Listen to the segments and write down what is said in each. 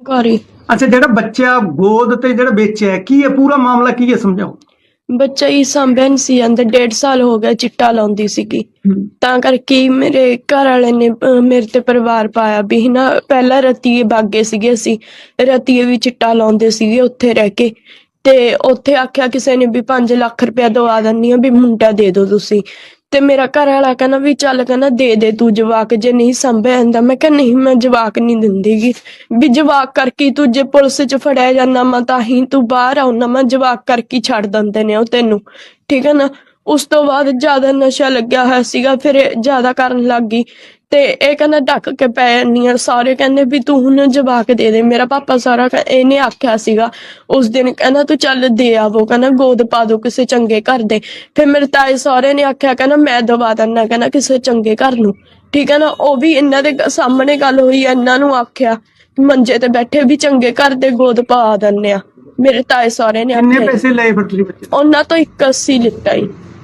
ਘਰੀ ਅੱਛਾ ਜਿਹੜਾ ਬੱਚਾ ਗੋਦ ਤੇ ਜਿਹੜਾ ਵੇਚਿਆ ਕੀ ਹੈ ਪੂਰਾ ਮਾਮਲਾ ਕੀ ਹੈ ਸਮਝਾਓ? ਬੱਚਾ ਹੀ ਸਾਂਭਿਆ ਨਹੀਂ ਸੀ ਅੰਦਰ ਡੇਢ ਸਾਲ ਹੋ ਗਿਆ ਚਿੱਟਾ ਲਾਉਂਦੀ ਸੀਗੀ। ਤਾਂ ਕਰਕੇ ਹੀ ਮੇਰੇ ਘਰ ਵਾਲੇ ਨੇ ਅਹ, ਮੇਰੇ ਤੇ ਪਰਿਵਾਰ ਪਾਇਆ ਵੀ ਨਾ ਪਹਿਲਾਂ ਰਤੀਏ ਬਾਗੇ ਸੀਗੇ ਅਸੀਂ ਰਤੀਏ ਵੀ ਚਿੱਟਾ ਲਾਉਂਦੇ ਸੀਗੇ ਉੱਥੇ ਰਹਿ ਕੇ। ਤੇ ਉੱਥੇ ਆਖਿਆ ਕਿਸੇ ਨੇ ਵੀ 5 ਲੱਖ ਰੁਪਇਆ ਦਵਾ ਦਿੰਨੀ ਆ ਵੀ ਮੁੰਡਾ ਦੇ ਦਿਓ ਤੁਸੀਂ। ਤੇ ਮੇਰਾ ਘਰ ਵਾਲਾ ਕਹਿੰਦਾ ਵੀ ਚੱਲ ਕਹਿੰਦਾ ਦੇ ਦੇ ਤੂੰ ਜਵਾਕ, ਜੇ ਨਹੀਂ ਸੰਭਿਆ ਜਾਂਦਾ, ਮੈਂ ਕਿਹਾ ਨਹੀਂ, ਮੈਂ ਜਵਾਕ ਨਹੀਂ ਦਿੰਦੀਗੀ। ਵੀ ਜਵਾਕ ਕਰਕੇ ਤੂੰ ਜੇ ਪੁਲਿਸ 'ਚ ਫੜਿਆ ਜਾਂਦਾ, ਮੈਂ ਤਾਂ ਹੀ ਤੂੰ ਬਾਹਰ ਆਉਣਾ, ਮੈਂ ਜਵਾਕ ਕਰਕੇ ਛੱਡ ਦਿੰਦੇ ਨੇ ਉਹ ਤੈਨੂੰ। ਠੀਕ ਹੈ ਨਾ? ਉਸ ਤੋਂ ਬਾਅਦ ਜ਼ਿਆਦਾ ਨਸ਼ਾ ਲੱਗਿਆ ਹੋਇਆ ਸੀਗਾ ਫਿਰ ਇਹ ਜ਼ਿਆਦਾ ਕਰਨ ਲੱਗ ਗਈ। ਤੇ ਇਹ ਕਹਿੰਦਾ ਢੱਕ ਕੇ ਪੈ ਜਾਂਦੀ ਆ। ਸਾਰੇ ਕਹਿੰਦੇ ਵੀ ਤੂੰ ਹੁਣ ਜਵਾਕ ਦੇ ਦੇ। ਮੇਰਾ ਪਾਪਾ ਸਾਰਾ ਕਹਿ- ਇਹਨੇ ਆਖਿਆ ਸੀਗਾ ਉਸ ਦਿਨ ਕਹਿੰਦਾ ਤੂੰ ਚੱਲ ਦੇ ਆਵੋ ਕਹਿੰਦਾ ਗੋਦ ਪਾ ਦੋ ਕਿਸੇ ਚੰਗੇ ਘਰ ਦੇ। ਫਿਰ ਮੇਰੇ ਤਾਏ ਸਹੁਰੇ ਨੇ ਆਖਿਆ ਕਹਿੰਦਾ ਮੈਂ ਦਵਾ ਦਿੰਦਾ ਕਹਿੰਦਾ ਕਿਸੇ ਚੰਗੇ ਘਰ ਨੂੰ। ਠੀਕ ਹੈ ਨਾ ਉਹ ਵੀ ਇਹਨਾਂ ਦੇ ਗ- ਸਾਹਮਣੇ ਗੱਲ ਹੋਈ ਇਹਨਾਂ ਨੂੰ ਆਖਿਆ ਮੰਜੇ ਤੇ ਬੈਠੇ ਵੀ ਚੰਗੇ ਘਰ ਦੇ ਗੋਦ ਪਾ ਦਿੰਦੇ ਆ। ਮੇਰੇ ਤਾਏ ਸਹੁਰੇ ਨੇ ਕਿੰਨੇ ਆਖਿਆ ਪੈਸੇ ਲਏ ਫਿਰ ਤੁਸੀਂ ਬੱਚੇ? ਉਹਨਾਂ ਤੋਂ 81 ਲਿੱਤਾ ਹੀ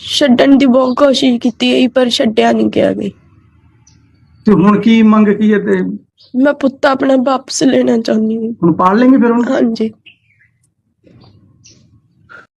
ਛੱਡਣ ਦੀ ਬਹੁਤ ਕੋਸ਼ਿਸ਼ ਕੀਤੀ ਹੈ ਪਰ ਛੱਡਿਆ ਨਹੀਂ ਗਿਆ ਗਈ ਤੇ ਹੁਣ ਕੀ ਮੰਗ ਕੀ ਹੈ ਤੇ ਮੈਂ ਪੁੱਤ ਆਪਣਾ ਵਾਪਸ ਲੈਣਾ ਚਾਹੁੰਦੀ ਹਾਂ ਹੁਣ ਪਾਲ ਲੈਂਗੇ ਫਿਰ ਹਾਂਜੀ।